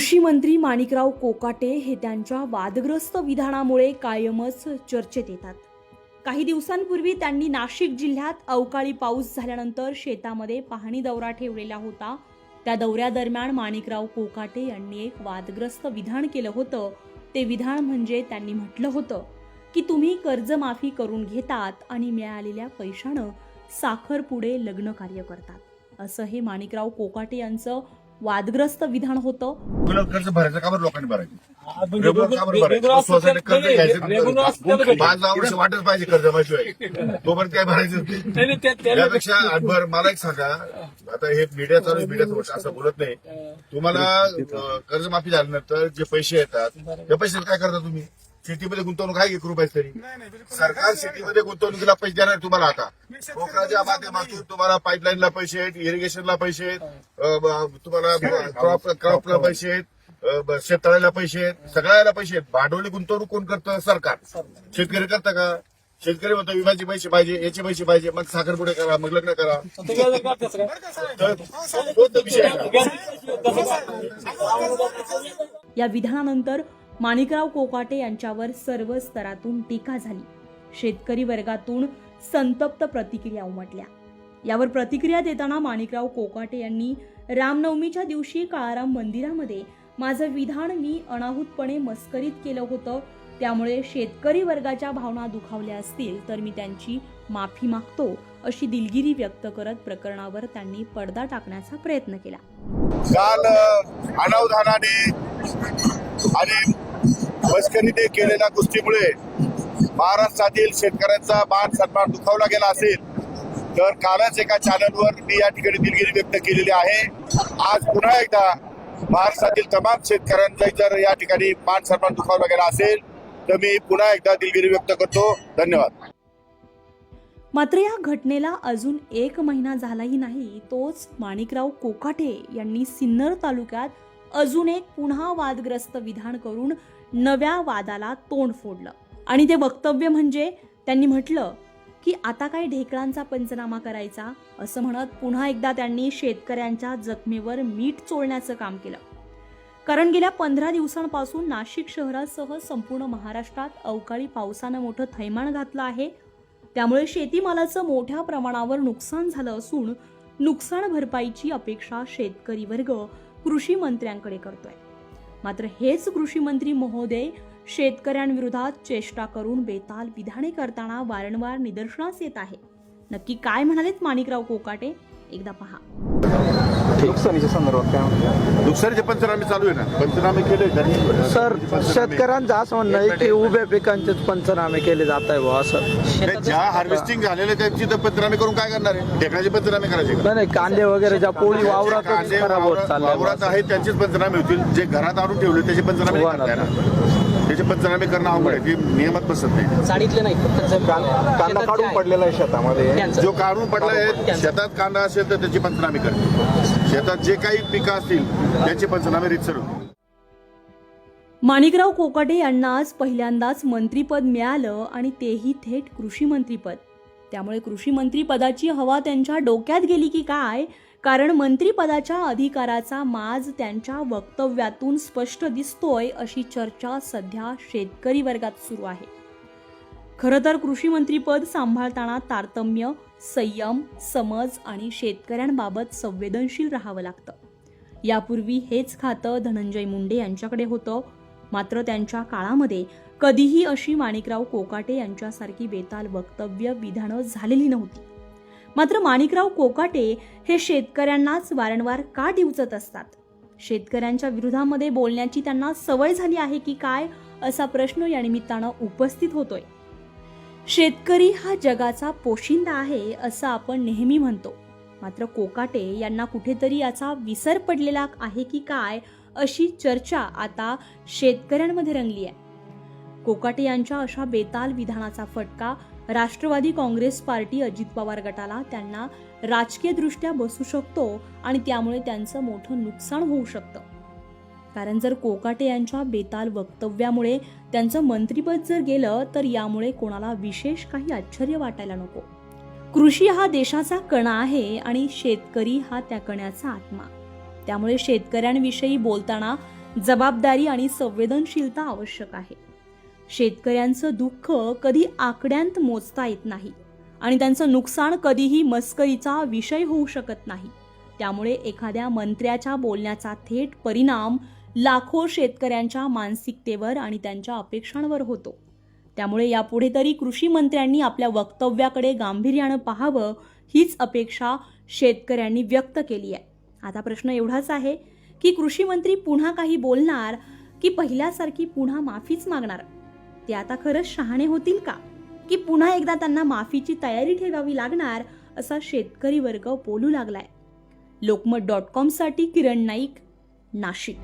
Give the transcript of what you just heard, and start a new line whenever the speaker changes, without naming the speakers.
कृषी मंत्री माणिकराव कोकाटे हे त्यांच्या वादग्रस्त विधानामुळे कायमच चर्चेत येतात. काही दिवसांपूर्वी त्यांनी नाशिक जिल्ह्यात अवकाळी पाऊस झाल्यानंतर शेतामध्ये पाहणी दौरा ठेवलेला होता. त्या दौऱ्यादरम्यान माणिकराव कोकाटे यांनी एक वादग्रस्त विधान केलं होतं. ते विधान म्हणजे त्यांनी म्हटलं होतं की तुम्ही कर्जमाफी करून घेतात आणि मिळालेल्या पैशानं साखर पुढे लग्न कार्य करतात. असं हे माणिकराव कोकाटे यांचं वादग्रस्त विधान होतं.
कर्ज भरायचं का बरं लोकांनी भरायचं? दहा वर्ष वाटच पाहिजे कर्ज माशिवाय तोपर्यंत काय भरायचं? नाही. त्यापेक्षा आठभर मला एक सांगा. आता हे मीडिया चालू वर्ष असं बोलत नाही. तुम्हाला कर्जमाफी झाल्यानंतर जे पैसे येतात त्या पैशात काय करता तुम्ही? शेतीमध्ये गुंतवणूक आहे एक रुपयाच तरी? सरकार शेतीमध्ये गुंतवणुकीला पैसे देणार आहे तुम्हाला आता. पोखराच्या माध्यमातून तुम्हाला पाईपलाईनला पैसे आहेत इरिगेशनला पैसे आहेत अं, ब- तुम्हाला क्रॉप क्रॉपला पैसे आहेत अं, ब- शेततळ्याला पैसे आहेत सगळ्याला पैसे आहेत. भांडवली गुंतवणूक कोण करतं? सरकार. शेतकरी करतं का? शेतकरी म्हणतो विम्याचे पैसे पाहिजे याचे पैसे पाहिजे मग साखरपुडे करा मग लग्न करा. तर तो तो विषय आहे.
या विधानानंतर माणिकराव कोकाटे यांच्यावर सर्व स्तरातून टीका झाली. शेतकरी वर्गातून संतप्त प्रतिक्रिया उमटल्या. यावर प्रतिक्रिया देताना माणिकराव कोकाटे यांनी रामनवमीच्या दिवशी काळाराम मंदिरामध्ये माझं विधान मी अनाहूतपणे मस्करीत केलं होतं. त्यामुळे शेतकरी वर्गाच्या भावना दुखावल्या असतील तर मी त्यांची माफी मागतो अशी दिलगिरी व्यक्त करत प्रकरणावर त्यांनी पडदा टाकण्याचा प्रयत्न केला.
काल अनावधानाने आणि मस्करीने केलेल्या गोष्टीमुळे महाराष्ट्रातील शेतकऱ्यांचा मान सन्मान दुखावला गेला असेल तर कालच एका चॅनलवर मी या ठिकाणी दिलगिरी व्यक्त केलेली आहे. आज पुन्हा एकदा महाराष्ट्रातील तमाम शेतकऱ्यांचा जर या ठिकाणी मान सन्मान दुखावला गेला असेल तर मी पुन्हा एकदा दिलगिरी व्यक्त करतो. धन्यवाद.
मात्र या घटनेला अजून एक महिना झालाही नाही तोच माणिकराव कोकाटे यांनी सिन्नर तालुक्यात अजून एक पुन्हा वादग्रस्त विधान करून नव्या वादाला तोंड फोडलं. आणि ते वक्तव्य म्हणजे त्यांनी म्हटलं की आता काय ढेकळांचा पंचनामा करायचा? असं म्हणत पुन्हा एकदा त्यांनी शेतकऱ्यांच्या जखमेवर मीठ चोळण्याचं काम केलं. कारण गेल्या पंधरा दिवसांपासून नाशिक शहरासह संपूर्ण महाराष्ट्रात अवकाळी पावसानं मोठं थैमान घातलं आहे. त्यामुळे शेतीमालाचं मोठ्या प्रमाणावर नुकसान झालं असून नुकसान भरपाईची अपेक्षा शेतकरी वर्ग कृषी मंत्र्यांकडे करतोय. मात्र हेच कृषी मंत्री महोदय शेतकऱ्यांविरोधात चेष्टा करून बेताल विधाने करताना वारंवार निदर्शनास येत आहे. नक्की काय म्हणालेत माणिकराव कोकाटे? एकदा पहा.
नुकसानीच्या संदर्भात काय म्हणतात
नुकसानीचे पंचनामे चालू आहे ना पंचनामे केले त्यांनी.
सर शेतकऱ्यांचं असं म्हणणं आहे की उभ्या पिकांचेच पंचनामे केले जात आहे बुवा असं.
नाही, ज्या हार्वेस्टिंग झालेले त्यांची तर पंचनामे करून काय करणार आहे? ढेकळाचे पंचनामे करायचे का?
नाही, नाही कांदे वगैरे ज्या पोळी वावरातच
कांदे
खराब होत
वावरात
चालल्या
वावरात आहेत त्यांचेच पंचनामे होतील. जे घरात आणून ठेवले त्याचे पंचनामे नाही
होणार
करता येणार. त्याचे पंचनामे करणं अवघड आहे ते नियमात बसत नाही.
साडीतले नाही फक्त जे
कांदा काढून पडलेला आहे शेतामध्ये.
त्यांचं.
जो काढून पडला आहे. शेतात कांदा असेल तर त्याची पंचनामे करते. शेतात जे काही पिकं असतील त्यांचे पंचनामे रितसर होते
माणिकराव कोकाटे यांना आज पहिल्यांदाच मंत्रीपद मिळालं आणि तेही थेट कृषी मंत्रीपद. त्यामुळे कृषी मंत्रीपदाची हवा त्यांच्या डोक्यात गेली की काय? कारण मंत्रीपदाच्या अधिकाराचा माज त्यांच्या वक्तव्यातून स्पष्ट दिसतोय अशी चर्चा सध्या शेतकरी वर्गात सुरू आहे. खरं तर कृषीमंत्रीपद सांभाळताना तारतम्य संयम समज आणि शेतकऱ्यांबाबत संवेदनशील राहावं लागतं. यापूर्वी हेच खातं धनंजय मुंडे यांच्याकडे होतं. मात्र त्यांच्या काळामध्ये कधीही अशी माणिकराव कोकाटे यांच्यासारखी बेताल वक्तव्य विधानं झालेली नव्हती. मात्र माणिकराव कोकाटे हे शेतकऱ्यांनाच वारंवार का डिवचत असतात? शेतकऱ्यांच्या विरोधामध्ये बोलण्याची त्यांना सवय झाली आहे की काय असा प्रश्न या निमित्तानं उपस्थित होतोय. शेतकरी हा जगाचा पोशिंदा आहे असं आपण नेहमी म्हणतो. मात्र कोकाटे यांना कुठेतरी याचा विसर पडलेला आहे की काय अशी चर्चा आता शेतकऱ्यांमध्ये रंगली आहे. कोकाटे यांच्या अशा बेताल विधानाचा फटका राष्ट्रवादी काँग्रेस पार्टी अजित पवार गटाला त्यांना राजकीयदृष्ट्या बसू शकतो आणि त्यामुळे त्यांचं मोठं नुकसान होऊ शकतं. कारण जर कोकाटे यांच्या बेताल वक्तव्यामुळे त्यांचं मंत्रीपद जर गेलं तर यामुळे कोणाला विशेष काही आश्चर्य वाटायला नको. कृषी हा देशाचा कणा आहे आणि शेतकरी हा त्या कण्याचा आत्मा. त्यामुळे शेतकऱ्यांविषयी बोलताना जबाबदारी आणि संवेदनशीलता आवश्यक आहे. शेतकऱ्यांचं दुःख कधी आकड्यांत मोजता येत नाही आणि त्यांचं नुकसान कधीही मस्करीचा विषय होऊ शकत नाही. त्यामुळे एखाद्या मंत्र्याच्या बोलण्याचा थेट परिणाम लाखो शेतकऱ्यांच्या मानसिकतेवर आणि त्यांच्या अपेक्षांवर होतो. त्यामुळे यापुढे तरी कृषी मंत्र्यांनी आपल्या वक्तव्याकडे गांभीर्यानं पाहावं हीच अपेक्षा शेतकऱ्यांनी व्यक्त केली आहे. आता प्रश्न एवढाच आहे की कृषी मंत्री पुन्हा काही बोलणार की पहिल्यासारखी पुन्हा माफीच मागणार? ते आता खरंच शहाणे होतील का? की पुन्हा एकदा त्यांना माफीची तयारी ठेवावी लागणार असा शेतकरी वर्ग बोलू लागलाय? लोकमत डॉट कॉमसाठी किरण नाईक नाशिक.